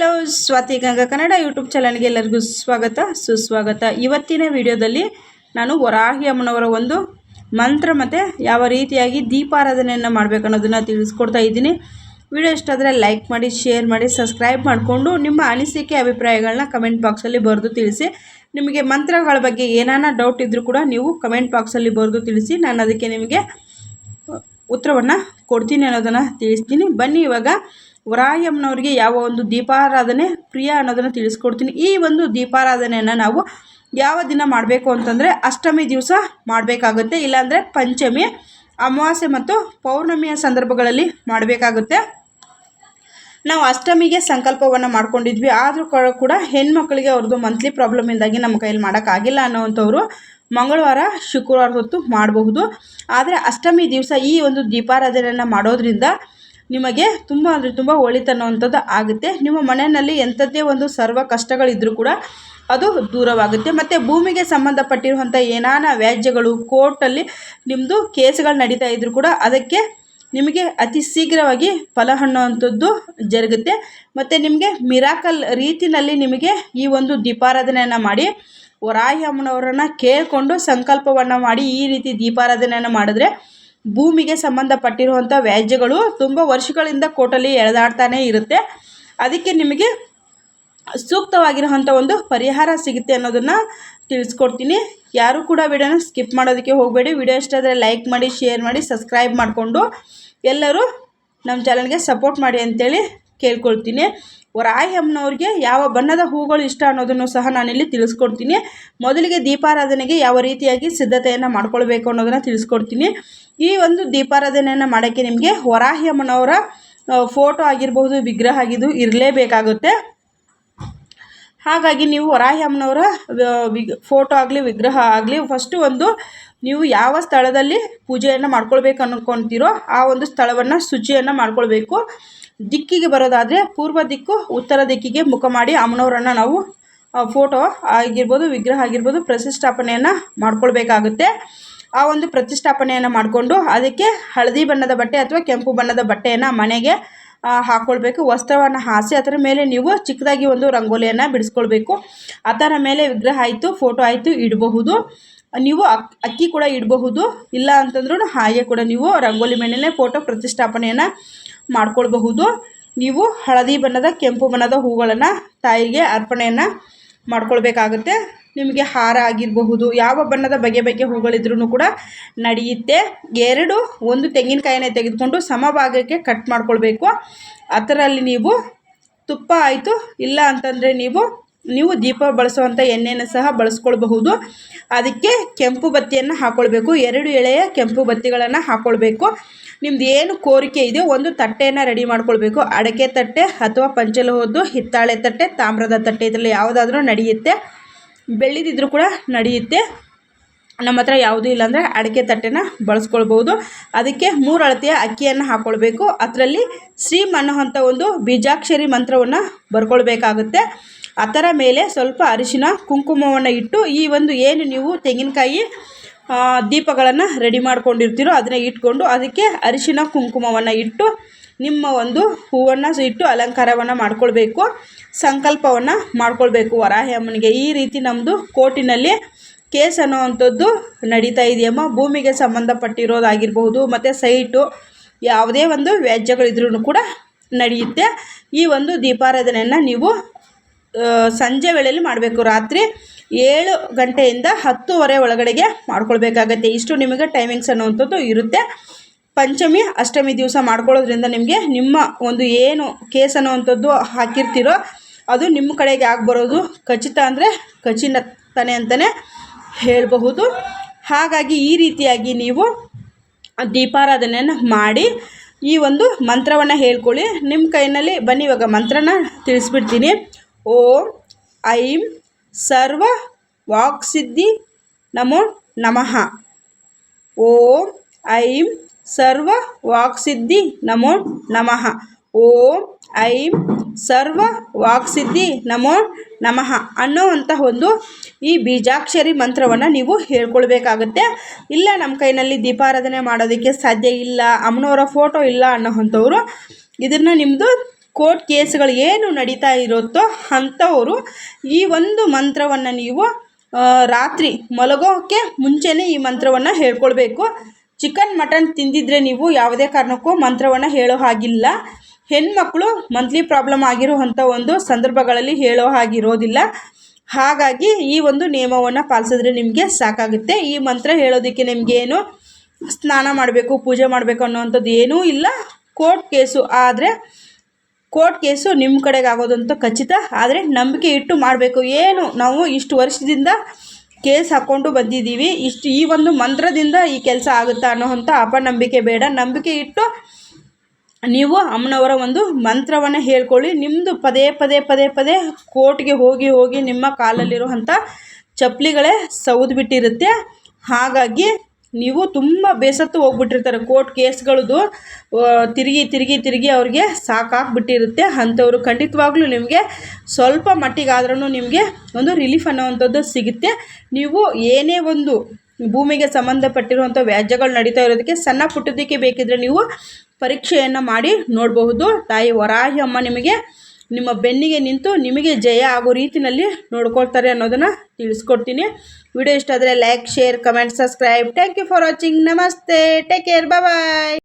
Hello, Swathi Ganga Kannada YouTube ಚಾನಲ್ಗೆ ಎಲ್ಲರಿಗೂ ಸ್ವಾಗತ. ಸುಸ್ವಾಗತ. ಇವತ್ತಿನ ವಿಡಿಯೋದಲ್ಲಿ ನಾನು ವರಾಹಿ ಅಮ್ಮನವರ ಒಂದು ಮಂತ್ರ ಮತ್ತು ಯಾವ ರೀತಿಯಾಗಿ ದೀಪಾರಾಧನೆಯನ್ನು ಮಾಡಬೇಕು ಅನ್ನೋದನ್ನು ತಿಳಿಸ್ಕೊಡ್ತಾ ಇದ್ದೀನಿ. ವಿಡಿಯೋ ಇಷ್ಟ ಆದರೆ ಲೈಕ್ ಮಾಡಿ, ಶೇರ್ ಮಾಡಿ, ಸಬ್ಸ್ಕ್ರೈಬ್ ಮಾಡಿಕೊಂಡು ನಿಮ್ಮ ಅನಿಸಿಕೆ ಅಭಿಪ್ರಾಯಗಳನ್ನ ಕಮೆಂಟ್ ಬಾಕ್ಸಲ್ಲಿ ಬರೆದು ತಿಳಿಸಿ. ನಿಮಗೆ ಮಂತ್ರಗಳ ಬಗ್ಗೆ ಏನಾನ ಡೌಟ್ ಇದ್ದರೂ ಕೂಡ ನೀವು ಕಮೆಂಟ್ ಬಾಕ್ಸಲ್ಲಿ ಬರೆದು ತಿಳಿಸಿ. ನಾನು ಅದಕ್ಕೆ ನಿಮಗೆ ಉತ್ತರವನ್ನು ಕೊಡ್ತೀನಿ ಅನ್ನೋದನ್ನು ತಿಳಿಸ್ತೀನಿ. ಬನ್ನಿ ಇವಾಗ ವರಾಯಮ್ಮನವ್ರಿಗೆ ಯಾವ ಒಂದು ದೀಪಾರಾಧನೆ ಪ್ರಿಯ ಅನ್ನೋದನ್ನು ತಿಳಿಸ್ಕೊಡ್ತೀನಿ. ಈ ಒಂದು ದೀಪಾರಾಧನೆಯನ್ನು ನಾವು ಯಾವ ದಿನ ಮಾಡಬೇಕು ಅಂತಂದರೆ ಅಷ್ಟಮಿ ದಿವಸ ಮಾಡಬೇಕಾಗುತ್ತೆ. ಇಲ್ಲಾಂದರೆ ಪಂಚಮಿ, ಅಮಾವಾಸ್ಯೆ ಮತ್ತು ಪೌರ್ಣಮಿಯ ಸಂದರ್ಭಗಳಲ್ಲಿ ಮಾಡಬೇಕಾಗುತ್ತೆ. ನಾವು ಅಷ್ಟಮಿಗೆ ಸಂಕಲ್ಪವನ್ನು ಮಾಡ್ಕೊಂಡಿದ್ವಿ. ಆದರೂ ಕೂಡ ಹೆಣ್ಮಕ್ಳಿಗೆ ಅವ್ರದ್ದು ಮಂತ್ಲಿ ಪ್ರಾಬ್ಲಮಿಂದಾಗಿ ನಮ್ಮ ಕೈಯಲ್ಲಿ ಮಾಡೋಕ್ಕಾಗಿಲ್ಲ ಅನ್ನೋವಂಥವ್ರು ಮಂಗಳವಾರ, ಶುಕ್ರವಾರ ಹೊತ್ತು ಮಾಡಬಹುದು. ಆದರೆ ಅಷ್ಟಮಿ ದಿವಸ ಈ ಒಂದು ದೀಪಾರಾಧನೆಯನ್ನು ಮಾಡೋದ್ರಿಂದ ನಿಮಗೆ ತುಂಬ ಅಂದರೆ ತುಂಬ ಒಳಿತನ್ನುವಂಥದ್ದು ಆಗುತ್ತೆ. ನಿಮ್ಮ ಮನೆಯಲ್ಲಿ ಎಂಥದ್ದೇ ಒಂದು ಸರ್ವ ಕಷ್ಟಗಳಿದ್ದರೂ ಕೂಡ ಅದು ದೂರವಾಗುತ್ತೆ. ಮತ್ತು ಭೂಮಿಗೆ ಸಂಬಂಧಪಟ್ಟಿರುವಂಥ ಏನಾನ ವ್ಯಾಜ್ಯಗಳು, ಕೋರ್ಟಲ್ಲಿ ನಿಮ್ಮದು ಕೇಸ್ಗಳು ನಡೀತಾ ಇದ್ದರೂ ಕೂಡ ಅದಕ್ಕೆ ನಿಮಗೆ ಅತಿ ಶೀಘ್ರವಾಗಿ ಫಲ ಅನ್ನುವಂಥದ್ದು ಜರುಗುತ್ತೆ. ಮತ್ತು ನಿಮಗೆ ಮಿರಾಕಲ್ ರೀತಿಯಲ್ಲಿ ನಿಮಗೆ ಈ ಒಂದು ದೀಪಾರಾಧನೆಯನ್ನು ಮಾಡಿ ವರಾಯಮ್ಮನವರನ್ನು ಕೇಳಿಕೊಂಡು ಸಂಕಲ್ಪವನ್ನು ಮಾಡಿ ಈ ರೀತಿ ದೀಪಾರಾಧನೆಯನ್ನು ಮಾಡಿದ್ರೆ ಭೂಮಿಗೆ ಸಂಬಂಧಪಟ್ಟಿರುವಂಥ ವ್ಯಾಜ್ಯಗಳು ತುಂಬ ವರ್ಷಗಳಿಂದ ಕೋರ್ಟಲ್ಲಿ ಎಳೆದಾಡ್ತಾನೇ ಇರುತ್ತೆ. ಅದಕ್ಕೆ ನಿಮಗೆ ಸೂಕ್ತವಾಗಿರುವಂಥ ಒಂದು ಪರಿಹಾರ ಸಿಗುತ್ತೆ ಅನ್ನೋದನ್ನು ತಿಳಿಸ್ಕೊಡ್ತೀನಿ. ಯಾರೂ ಕೂಡ ವಿಡಿಯೋನ ಸ್ಕಿಪ್ ಮಾಡೋದಕ್ಕೆ ಹೋಗಬೇಡಿ. ವಿಡಿಯೋ ಇಷ್ಟ ಆದರೆ ಲೈಕ್ ಮಾಡಿ, ಶೇರ್ ಮಾಡಿ, ಸಬ್ಸ್ಕ್ರೈಬ್ ಮಾಡಿಕೊಂಡು ಎಲ್ಲರೂ ನಮ್ಮ ಚಾನಲ್ಗೆ ಸಪೋರ್ಟ್ ಮಾಡಿ ಅಂತೇಳಿ ಕೇಳ್ಕೊಳ್ತೀನಿ. ರಾಯ್ ಯಾವ ಬಣ್ಣದ ಹೂಗಳು ಇಷ್ಟ ಅನ್ನೋದನ್ನು ಸಹ ನಾನಿಲ್ಲಿ ತಿಳಿಸ್ಕೊಡ್ತೀನಿ. ಮೊದಲಿಗೆ ದೀಪಾರಾಧನೆಗೆ ಯಾವ ರೀತಿಯಾಗಿ ಸಿದ್ಧತೆಯನ್ನು ಮಾಡ್ಕೊಳ್ಬೇಕು ಅನ್ನೋದನ್ನು ತಿಳಿಸ್ಕೊಡ್ತೀನಿ. ಈ ಒಂದು ದೀಪಾರಾಧನೆಯನ್ನು ಮಾಡೋಕ್ಕೆ ನಿಮಗೆ ವರಾಹಿ ಅಮ್ಮನವರ ಫೋಟೋ ಆಗಿರಬಹುದು, ವಿಗ್ರಹ ಆಗಿದ್ದು ಇರಲೇಬೇಕಾಗುತ್ತೆ. ಹಾಗಾಗಿ ನೀವು ವರಾಹಿ ಅಮ್ಮನವರ ವಿಗ್ ಫೋಟೋ ಆಗಲಿ, ವಿಗ್ರಹ ಆಗಲಿ ಫಸ್ಟು ಒಂದು ನೀವು ಯಾವ ಸ್ಥಳದಲ್ಲಿ ಪೂಜೆಯನ್ನು ಮಾಡ್ಕೊಳ್ಬೇಕು ಅನ್ಕೊತೀರೋ ಆ ಒಂದು ಸ್ಥಳವನ್ನು ಶುಚಿಯನ್ನು ಮಾಡ್ಕೊಳ್ಬೇಕು. ದಿಕ್ಕಿಗೆ ಬರೋದಾದರೆ ಪೂರ್ವ ದಿಕ್ಕು, ಉತ್ತರ ದಿಕ್ಕಿಗೆ ಮುಖ ಮಾಡಿ ಅಮ್ಮನವರನ್ನು ನಾವು ಫೋಟೋ ಆಗಿರ್ಬೋದು, ವಿಗ್ರಹ ಆಗಿರ್ಬೋದು, ಪ್ರತಿಷ್ಠಾಪನೆಯನ್ನು ಮಾಡ್ಕೊಳ್ಬೇಕಾಗುತ್ತೆ. ಆ ಒಂದು ಪ್ರತಿಷ್ಠಾಪನೆಯನ್ನು ಮಾಡಿಕೊಂಡು ಅದಕ್ಕೆ ಹಳದಿ ಬಣ್ಣದ ಬಟ್ಟೆ ಅಥವಾ ಕೆಂಪು ಬಣ್ಣದ ಬಟ್ಟೆಯನ್ನು ಮನೆಗೆ ಹಾಕ್ಕೊಳ್ಬೇಕು ವಸ್ತ್ರವನ್ನು ಹಾಸಿ ಅದರ ಮೇಲೆ ನೀವು ಚಿಕ್ಕದಾಗಿ ಒಂದು ರಂಗೋಲಿಯನ್ನು ಬಿಡಿಸ್ಕೊಳ್ಬೇಕು. ಅದರ ಮೇಲೆ ವಿಗ್ರಹ ಆಯಿತು ಫೋಟೋ ಆಯಿತು, ಇಡಬಹುದು. ನೀವು ಅಕ್, ಅಕ್ಕಿ ಕೂಡ ಇಡಬಹುದು. ಇಲ್ಲ ಅಂತಂದ್ರೂ ಹಾಗೆ ಕೂಡ ನೀವು ರಂಗೋಲಿ ಮೇಲೆ ಫೋಟೋ ಪ್ರತಿಷ್ಠಾಪನೆಯನ್ನು ಮಾಡ್ಕೊಳ್ಬಹುದು. ನೀವು ಹಳದಿ ಬಣ್ಣದ, ಕೆಂಪು ಬಣ್ಣದ ಹೂಗಳನ್ನು ತಾಯಿಗೆ ಅರ್ಪಣೆಯನ್ನು ಮಾಡ್ಕೊಳ್ಬೇಕಾಗುತ್ತೆ. ನಿಮಗೆ ಹಾರ ಆಗಿರಬಹುದು, ಯಾವ ಬಣ್ಣದ ಬಗೆ ಬಗೆ ಹೂಗಳಿದ್ರೂ ಕೂಡ ನಡೆಯುತ್ತೆ. ಎರಡು, ಒಂದು ತೆಂಗಿನಕಾಯಿನ ತೆಗೆದುಕೊಂಡು ಸಮಭಾಗಕ್ಕೆ ಕಟ್ ಮಾಡ್ಕೊಳ್ಬೇಕು. ಅದರಲ್ಲಿ ನೀವು ತುಪ್ಪ ಆಯಿತು, ಇಲ್ಲ ಅಂತಂದರೆ ನೀವು ನೀವು ದೀಪ ಬಳಸುವಂಥ ಎಣ್ಣೆಯನ್ನು ಸಹ ಬಳಸ್ಕೊಳ್ಬಹುದು. ಅದಕ್ಕೆ ಕೆಂಪು ಬತ್ತಿಯನ್ನು ಹಾಕ್ಕೊಳ್ಬೇಕು ಎರಡು ಎಳೆಯ ಕೆಂಪು ಬತ್ತಿಗಳನ್ನು ಹಾಕ್ಕೊಳ್ಬೇಕು ನಿಮ್ದು ಏನು ಕೋರಿಕೆ ಇದೆಯೋ ಒಂದು ತಟ್ಟೆಯನ್ನು ರೆಡಿ ಮಾಡ್ಕೊಳ್ಬೇಕು. ಅಡಕೆ ತಟ್ಟೆ ಅಥವಾ ಪಂಚಲೋಹದ್ದು, ಹಿತ್ತಾಳೆ ತಟ್ಟೆ, ತಾಮ್ರದ ತಟ್ಟೆ, ಇದರಲ್ಲಿ ಯಾವುದಾದ್ರೂ ನಡೆಯುತ್ತೆ. ಬೆಳ್ಳಿದಿದ್ರೂ ಕೂಡ ನಡೆಯುತ್ತೆ. ನಮ್ಮ ಹತ್ರ ಯಾವುದೂ ಇಲ್ಲಾಂದರೆ ಅಡಿಕೆ ತಟ್ಟೆನ ಬಳಸ್ಕೊಳ್ಬೋದು ಅದಕ್ಕೆ ಮೂರು ಅಳತೆಯ ಅಕ್ಕಿಯನ್ನು ಹಾಕ್ಕೊಳ್ಬೇಕು ಅದರಲ್ಲಿ ಶ್ರೀಮ್ ಅನ್ನುವಂಥ ಒಂದು ಬೀಜಾಕ್ಷರಿ ಮಂತ್ರವನ್ನು ಬರ್ಕೊಳ್ಬೇಕಾಗುತ್ತೆ. ಅದರ ಮೇಲೆ ಸ್ವಲ್ಪ ಅರಿಶಿನ, ಕುಂಕುಮವನ್ನು ಇಟ್ಟು ಈ ಒಂದು ಏನು ನೀವು ತೆಂಗಿನಕಾಯಿ ದೀಪಗಳನ್ನು ರೆಡಿ ಮಾಡ್ಕೊಂಡಿರ್ತೀರೋ ಅದನ್ನು ಇಟ್ಕೊಂಡು ಅದಕ್ಕೆ ಅರಿಶಿನ, ಕುಂಕುಮವನ್ನು ಇಟ್ಟು ನಿಮ್ಮ ಒಂದು ಹೂವನ್ನು ಇಟ್ಟು ಅಲಂಕಾರವನ್ನು ಮಾಡ್ಕೊಳ್ಬೇಕು, ಸಂಕಲ್ಪವನ್ನು ಮಾಡ್ಕೊಳ್ಬೇಕು ವರಾಹಿ ಅಮ್ಮನಿಗೆ ಈ ರೀತಿ ನಮ್ಮದು ಕೋಟಿನಲ್ಲಿ ಕೇಸ್ ಅನ್ನೋವಂಥದ್ದು ನಡೀತಾ ಇದೆಯಮ್ಮ. ಭೂಮಿಗೆ ಸಂಬಂಧಪಟ್ಟಿರೋದಾಗಿರ್ಬೋದು ಮತ್ತು ಸೈಟು, ಯಾವುದೇ ಒಂದು ವ್ಯಾಜ್ಯಗಳಿದ್ರೂ ಕೂಡ ನಡೆಯುತ್ತೆ. ಈ ಒಂದು ದೀಪಾರಾಧನೆಯನ್ನು ನೀವು ಸಂಜೆ ವೇಳೆಯಲ್ಲಿ ಮಾಡಬೇಕು. ರಾತ್ರಿ ಏಳು ಗಂಟೆಯಿಂದ ಹತ್ತುವರೆ ಒಳಗಡೆಗೆ ಮಾಡ್ಕೊಳ್ಬೇಕಾಗತ್ತೆ. ಇಷ್ಟು ನಿಮಗೆ ಟೈಮಿಂಗ್ಸ್ ಅನ್ನುವಂಥದ್ದು ಇರುತ್ತೆ. ಪಂಚಮಿ, ಅಷ್ಟಮಿ ದಿವಸ ಮಾಡ್ಕೊಳ್ಳೋದ್ರಿಂದ ನಿಮಗೆ ನಿಮ್ಮ ಒಂದು ಏನು ಕೇಸ್ ಅನ್ನುವಂಥದ್ದು ಹಾಕಿರ್ತೀರೋ ಅದು ನಿಮ್ಮ ಕಡೆಗೆ ಆಗಿ ಬರೋದು ಖಚಿತ ಅಂದರೆ ಖಚಿತನೇ ಅಂತಲೇ ಹೇಳಬಹುದು. ಹಾಗಾಗಿ ಈ ರೀತಿಯಾಗಿ ನೀವು ದೀಪಾರಾಧನೆಯನ್ನು ಮಾಡಿ ಈ ಒಂದು ಮಂತ್ರವನ್ನು ಹೇಳ್ಕೊಳ್ಳಿ. ನಿಮ್ಮ ಕೈಯಲ್ಲಿ ಬನ್ನಿ, ಇವಾಗ ಮಂತ್ರನ ತಿಳಿಸ್ಬಿಡ್ತೀನಿ. ಓಂ ಐಂ ಸರ್ವ ವಾಕ್ಸಿದ್ಧಿ ನಮೋ ನಮಃ. ಓಂ ಐಂ ಸರ್ವ ವಾಕ್ಸಿದ್ಧಿ ನಮೋ ನಮಃ. ಓಂ ಐಂ ಸರ್ವ ವಾಕ್ಸಿದ್ಧಿ ನಮೋ ನಮಃ ಅನ್ನೋವಂಥ ಒಂದು ಈ ಬೀಜಾಕ್ಷರಿ ಮಂತ್ರವನ್ನು ನೀವು ಹೇಳ್ಕೊಳ್ಬೇಕಾಗುತ್ತೆ. ಇಲ್ಲ, ನಮ್ಮ ಕೈನಲ್ಲಿ ದೀಪಾರಾಧನೆ ಮಾಡೋದಕ್ಕೆ ಸಾಧ್ಯ ಇಲ್ಲ, ಅಮ್ಮನವರ ಫೋಟೋ ಇಲ್ಲ ಅನ್ನೋ ಅಂಥವ್ರು ಇದನ್ನು ನಿಮ್ಮದು ಕೋರ್ಟ್ ಕೇಸ್ಗಳು ಏನು ನಡೀತಾ ಇರುತ್ತೋ ಅಂಥವರು ಈ ಒಂದು ಮಂತ್ರವನ್ನು ನೀವು ರಾತ್ರಿ ಮಲಗೋಕ್ಕೆ ಮುಂಚೆನೇ ಈ ಮಂತ್ರವನ್ನು ಹೇಳ್ಕೊಳ್ಬೇಕು. ಚಿಕನ್ ಮಟನ್ ತಿಂದಿದ್ರೆ ನೀವು ಯಾವುದೇ ಕಾರಣಕ್ಕೂ ಮಂತ್ರವನ್ನು ಹೇಳೋ ಹಾಗಿಲ್ಲ. ಹೆಣ್ಮಕ್ಳು ಮಂತ್ಲಿ ಪ್ರಾಬ್ಲಮ್ ಆಗಿರುವಂಥ ಒಂದು ಸಂದರ್ಭಗಳಲ್ಲಿ ಹೇಳೋ ಹಾಗಿರೋದಿಲ್ಲ. ಹಾಗಾಗಿ ಈ ಒಂದು ನಿಯಮವನ್ನು ಪಾಲಿಸಿದ್ರೆ ನಿಮಗೆ ಸಾಕಾಗುತ್ತೆ. ಈ ಮಂತ್ರ ಹೇಳೋದಕ್ಕೆ ನಿಮಗೇನು ಸ್ನಾನ ಮಾಡಬೇಕು, ಪೂಜೆ ಮಾಡಬೇಕು ಅನ್ನೋವಂಥದ್ದು ಏನೂ ಇಲ್ಲ. ಕೋರ್ಟ್ ಕೇಸು ಆದರೆ ಕೋರ್ಟ್ ಕೇಸು ನಿಮ್ಮ ಕಡೆಗೆ ಆಗೋದಂತೂ ಖಚಿತ. ಆದರೆ ನಂಬಿಕೆ ಇಟ್ಟು ಮಾಡಬೇಕು. ಏನು? ನಾವು ಇಷ್ಟು ವರ್ಷದಿಂದ ಕೇಸ್ ಹಾಕ್ಕೊಂಡು ಬಂದಿದ್ದೀವಿ. ಇಷ್ಟು ಈ ಒಂದು ಮಂತ್ರದಿಂದ ಈ ಕೆಲಸ ಆಗುತ್ತಾ ಅನ್ನೋವಂಥ ಅಪನಂಬಿಕೆ ಬೇಡ. ನಂಬಿಕೆ ಇಟ್ಟು ನೀವು ಅಮ್ಮನವರ ಒಂದು ಮಂತ್ರವನ್ನು ಹೇಳ್ಕೊಳ್ಳಿ. ನಿಮ್ಮದು ಪದೇ ಪದೇ ಪದೇ ಪದೇ ಕೋರ್ಟ್ಗೆ ಹೋಗಿ ಹೋಗಿ ನಿಮ್ಮ ಕಾಲಲ್ಲಿರುವಂಥ ಚಪ್ಪಲಿಗಳೇ ಸೌದು ಬಿಟ್ಟಿರುತ್ತೆ. ಹಾಗಾಗಿ ನೀವು ತುಂಬ ಬೇಸತ್ತು ಹೋಗ್ಬಿಟ್ಟಿರ್ತಾರೆ ಕೋರ್ಟ್ ಕೇಸ್ಗಳದ್ದು ತಿರುಗಿ ತಿರುಗಿ ತಿರುಗಿ ಅವ್ರಿಗೆ ಸಾಕಾಗ್ಬಿಟ್ಟಿರುತ್ತೆ. ಅಂಥವ್ರು ಖಂಡಿತವಾಗ್ಲೂ ನಿಮಗೆ ಸ್ವಲ್ಪ ಮಟ್ಟಿಗಾದ್ರೂ ನಿಮಗೆ ಒಂದು ರಿಲೀಫ್ ಅನ್ನೋವಂಥದ್ದು ಸಿಗುತ್ತೆ. ನೀವು ಏನೇ ಒಂದು ಭೂಮಿಗೆ ಸಂಬಂಧಪಟ್ಟಿರುವಂಥ ವ್ಯಾಜ್ಯಗಳು ನಡೀತಾ ಇರೋದಕ್ಕೆ ಸಣ್ಣ ಪುಟ್ಟದಕ್ಕೆ ಬೇಕಿದ್ರೆ ನೀವು ಪರೀಕ್ಷೆಯನ್ನು ಮಾಡಿ ನೋಡಬಹುದು. ತಾಯಿ ವರಾಹಿ ಅಮ್ಮ ನಿಮಗೆ ನಿಮ್ಮ ಬೆನ್ನಿಗೆ ನಿಂತು ನಿಮಗೆ ಜಯ ಆಗೋ ರೀತಿಯಲ್ಲಿ ನೋಡ್ಕೊಳ್ತಾರೆ ಅನ್ನೋದನ್ನು ತಿಳಿಸ್ಕೊಡ್ತೀನಿ. ವಿಡಿಯೋ ಇಷ್ಟ ಆದರೆ like share comment subscribe thank you for watching ನಮಸ್ತೆ. Take care bye